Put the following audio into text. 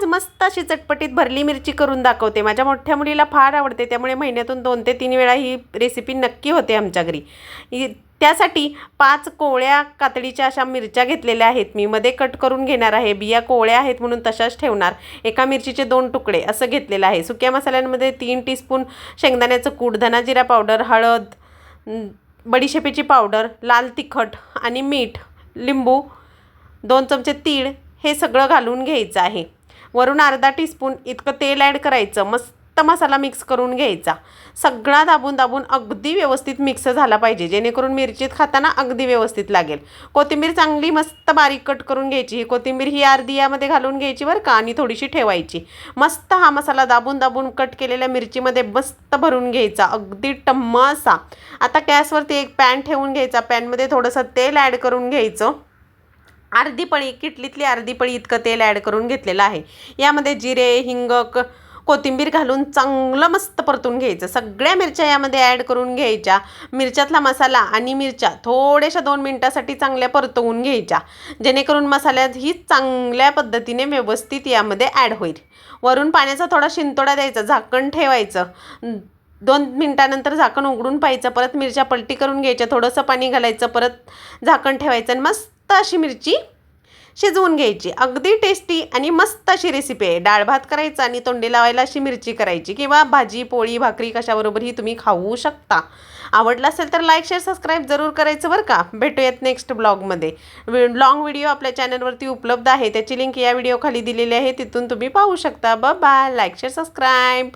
आज मस्त अशी चटपटीत भरली मिरची करून दाखवते. माझ्या मोठ्या मुलीला फार आवडते त्यामुळे महिन्यातून दोन ते तीन वेळा ही रेसिपी नक्की होते आमच्या घरी. त्यासाठी पाच कोवळ्या कातडीच्या अशा मिरच्या घेतलेल्या आहेत. मी मध्ये कट करून घेणार आहे. बिया कोवळ्या आहेत म्हणून तशाच ठेवणार. एका मिरचीचे दोन तुकडे असं घेतलेलं आहे. सुक्या मसाल्यांमध्ये तीन टीस्पून शेंगदाण्याचं कूट धनाजिरा पावडर हळद बडीशेपेची पावडर लाल तिखट आणि मीठ लिंबू दोन चमचे तीळ हे सगळं घालून घ्यायचं आहे. वरून अर्धा टीस्पून इतकं तेल ॲड करायचं. मस्त मसाला मिक्स करून घ्यायचा. सगळा दाबून दाबून अगदी व्यवस्थित मिक्स झाला पाहिजे. जेणेकरून मिरचीत खाताना अगदी व्यवस्थित लागेल. कोथिंबीर चांगली मस्त बारीक कट करून घ्यायची. ही कोथिंबीर ही अर्धी यामध्ये घालून घ्यायची बरं का आणि थोडीशी ठेवायची. मस्त हा मसाला दाबून दाबून कट केलेल्या मिरचीमध्ये मस्त भरून घ्यायचा. अगदी टम्म असा. आता गॅसवरती एक पॅन ठेवून घ्यायचा. पॅनमध्ये थोडंसं तेल ॲड करून घ्यायचं. अर्धी पळी किटलीतली अर्धी पळी इतकं तेल ॲड करून घेतलेलं आहे. यामध्ये जिरे हिंग क कोथिंबीर घालून चांगलं मस्त परतून घ्यायचं. सगळ्या मिरच्या यामध्ये ॲड करून घ्यायच्या. मिरच्यातला मसाला आणि मिरच्या थोड्याशा दोन मिनटासाठी चांगल्या परतवून घ्यायच्या. जेणेकरून मसाल्यात ही चांगल्या पद्धतीने व्यवस्थित यामध्ये ॲड होईल. वरून पाण्याचा थोडा शिंतोडा द्यायचा झाकण ठेवायचं. दोन मिनटानंतर झाकण उघडून पाहायचं. परत मिरच्या पलटी करून घ्यायच्या. थोडंसं पाणी घालायचं. परत झाकण ठेवायचं आणि मस्त मस्त अशी मिरची शिजवून घ्यायची. अगदी टेस्टी आणि मस्त अशी रेसिपी आहे. डाळ भात करायचा आणि तोंडी लावायला अशी मिरची करायची किंवा भाजी पोळी भाकरी कशाबरोबरही तुम्ही खाऊ शकता. आवडलं असेल तर लाईक शेअर सबस्क्राईब जरूर करायचं बरं का. भेटूयात नेक्स्ट ब्लॉगमध्ये लॉंग व्हिडिओ आपल्या चॅनलवरती उपलब्ध आहे. त्याची लिंक या व्हिडिओ खाली दिलेली आहे. तिथून तुम्ही पाहू शकता. ब बाय लाईक शेअर सबस्क्राईब